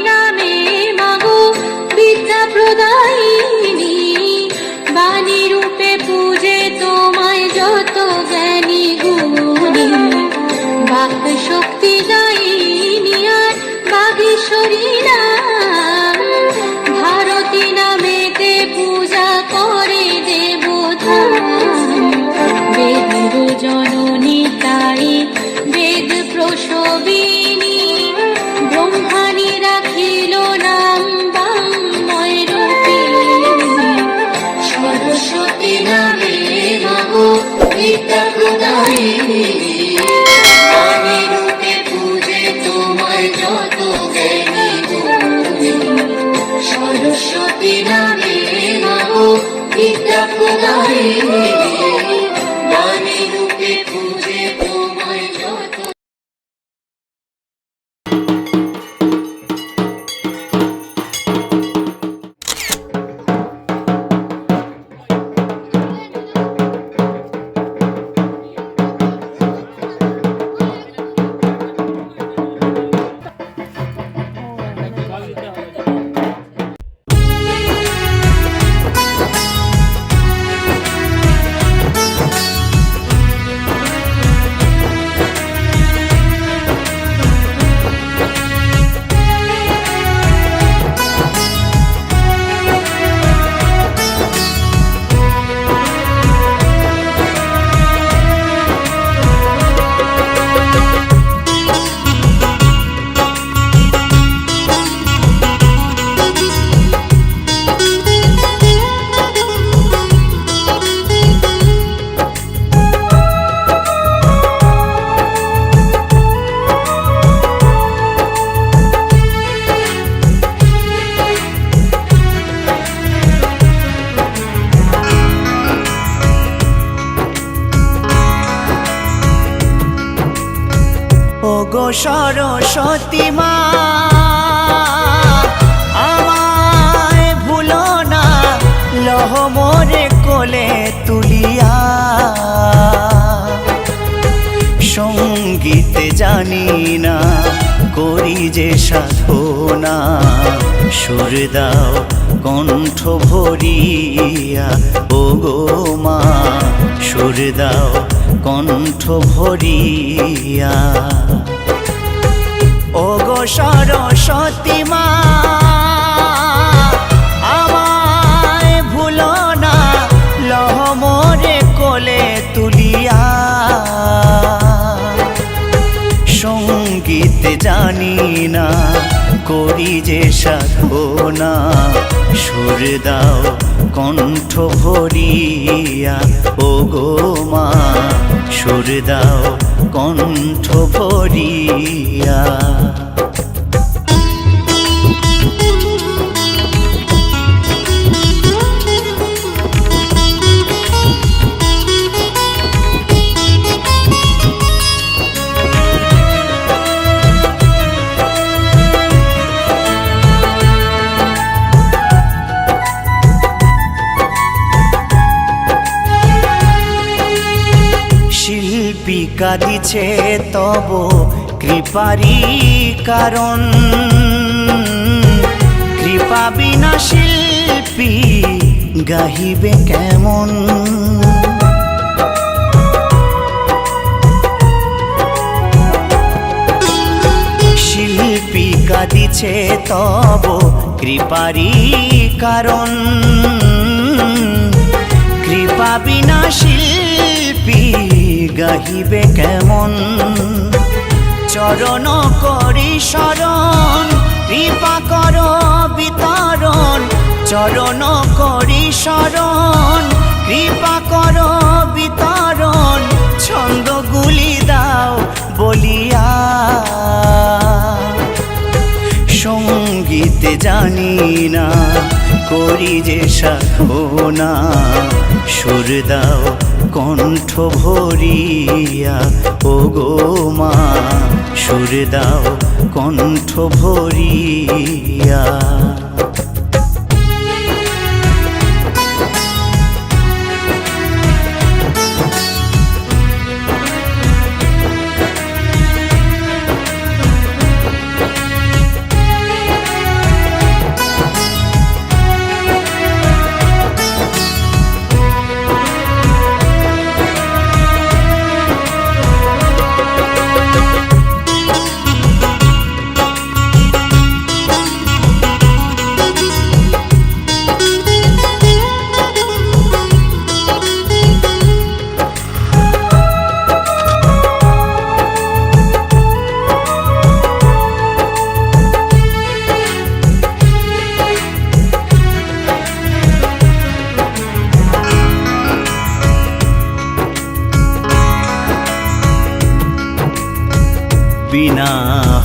নামে বিদ্যা প্রদায়িনী। বাণী রূপে পূজে তোমায় যত জ্ঞানী শক্তি গো সরস্বতী মা, আমায় ভুলো না, লহ মোরে কোলে তুলিয়া। সংগীত জানি না, করি যে সাধনা, সুর দাও কণ্ঠ ভরিয়া। ও গো মা, সুর দাও কণ্ঠ ভরিয়া। ও গো সরস্বতী মা, আমায় ভুলো তুলিয়া। সংগীত জানি না, করি যে সাধনা, সুর দাও কণ্ঠ ভরিয়া ও গো মা সুর দাও কণ্ঠ ভরিয়া। কাঁদিছে তব কৃপারি কারণ। কৃপা বিনা শিল্পী গাহিবে কেমন? শিল্পী কাঁদিছে তব কৃপারি কারণ। কৃপা বিনা শিল্পী গাহিবে কেমন? চরণ করি শরণ, কৃপা কর বিতরণ। চরণ করি শরণ, কৃপা কর বিতরণ। ছন্দগুলি দাও বলিয়া সংগীত জানি না, করি যে সাধনা। সুর দাও কণ্ঠ ভরিয়া ও গো মা সুর দাও কণ্ঠ ভরিয়া।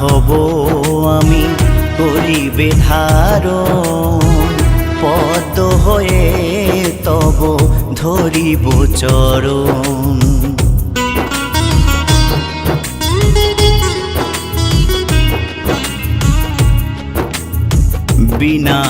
হব আমি করিবে ধারণ, পদ্ম হয়ে তব ধরিব চরণ। বিনা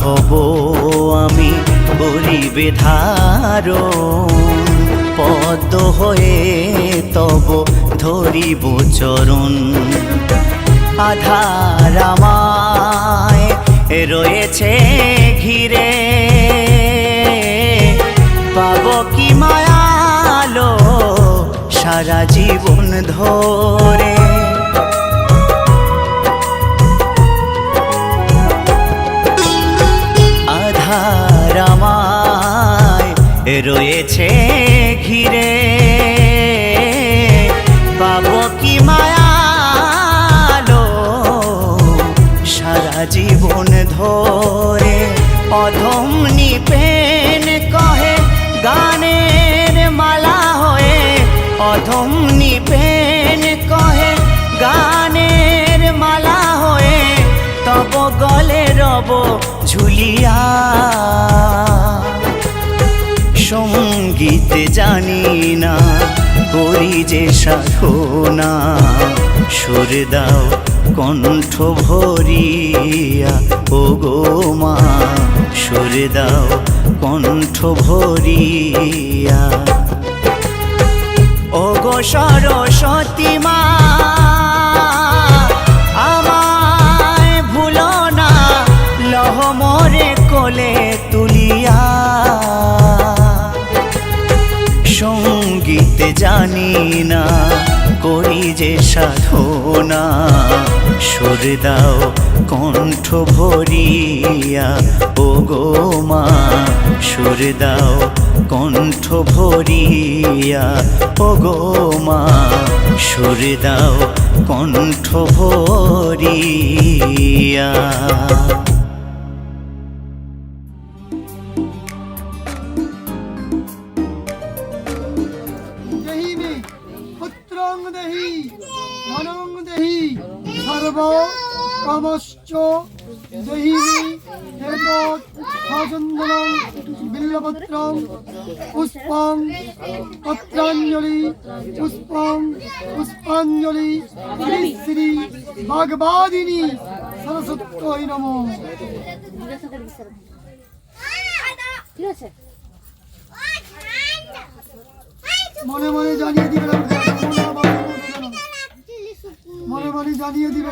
হব আমি করিবে ধারণ, পদ্ম হয়ে তব ধরিব চরণ। আধার আমায় রয়েছে ঘিরে। পাব কি মায়ালো সারা জীবন ধরে? গলে রব ঝুলিয়া। সংগীত জানি না, করি যে সাধনা, সুর দাও কণ্ঠ ভরিয়া। ও গো মা, সুর দাও কণ্ঠ ভরিয়া। ও গো কোলে তুলিয়া। সংগীত জানি না, করি যে সাধনা। সুর দাও, কণ্ঠ ভরিয়া ও গো মা। সুর দাও, কণ্ঠ ভরিয়া ও গো মা। সুর দাও, কণ্ঠ ভরিয়া। কামশ্চ দেহি মে এতৎ ভজন্দনং বিল্লপত্রং পুষ্পং পত্রাঞ্জলি পুষ্পং পুষ্পাঞ্জলি শ্রী শ্রী ভগবাদিনী সরস্বত্যই নমঃ ঠিক আছে মনে মনে জানিয়ে দিবে মনে মনে জানিয়ে দিবে